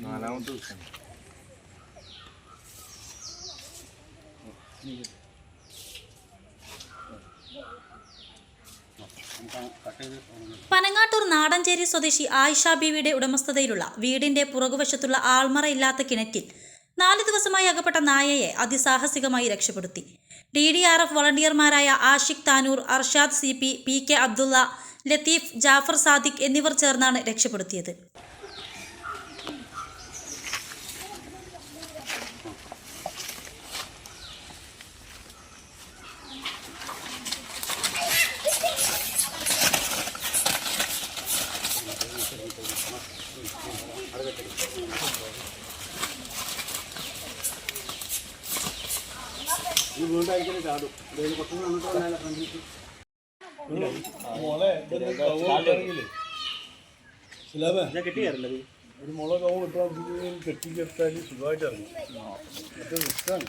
നാലാമത്തെ പനങ്ങാട്ടൂർ നാടഞ്ചേരി സ്വദേശി ആയിഷ ബീവിയുടെ ഉടമസ്ഥതയിലുള്ള വീടിന്റെ പുറകുവശത്തുള്ള ആൾമറയില്ലാത്ത കിണറ്റിൽ നാല് ദിവസമായി അകപ്പെട്ട നായയെ അതിസാഹസികമായി രക്ഷപ്പെടുത്തി. D D R F വളണ്ടിയർമാരായ Ashiq Tanur Arshad C P P K Abdulla Latheef Jafar Sadiq എന്നിവർ ചേർന്നാണ് രക്ഷപ്പെടുത്തിയത്. മോളെ കിട്ടുകയാണെങ്കിലേ സിലാബേ ഒരു മുള കവ കെട്ടി ചേർത്താൽ സുഖമായിട്ട് ഇറങ്ങും റിസ്ക്കാണ്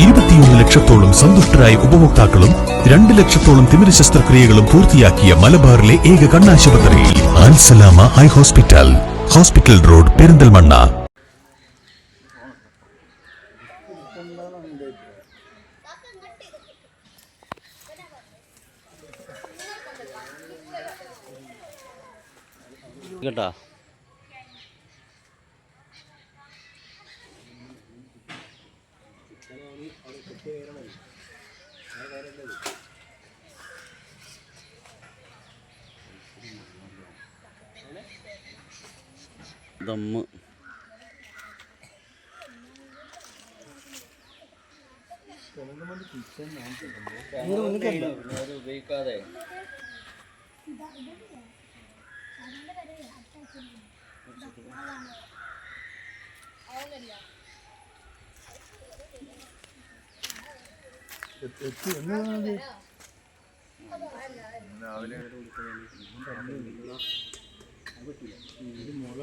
ഇരുപത്തിയൊന്ന് ലക്ഷത്തോളം സന്തുഷ്ടരായ ഉപഭോക്താക്കളും രണ്ട് ലക്ഷത്തോളം തിമിര ശസ്ത്രക്രിയകളും പൂർത്തിയാക്കിയ മലബാറിലെ ഏക കണ്ണാശുപത്രി Al Salama eye hospital. Hospital road Perinthalmanna. കേട്ടാ? ദമ്മ്. ഉപയോഗിക്കാതെ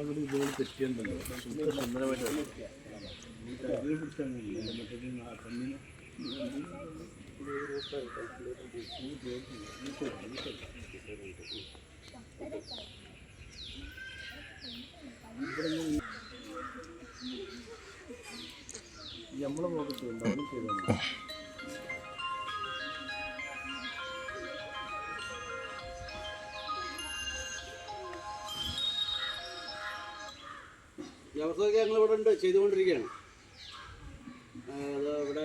കൂടി ഇതുപോലെ തെറ്റിയുണ്ടല്ലോ സുന്ദര സുന്ദരമായിട്ട് നമ്മളെ പോക്കറ്റ് ഇവിടെ ഉണ്ട് ചെയ്തുകൊണ്ടിരിക്കുകയാണ്. അത് ഇവിടെ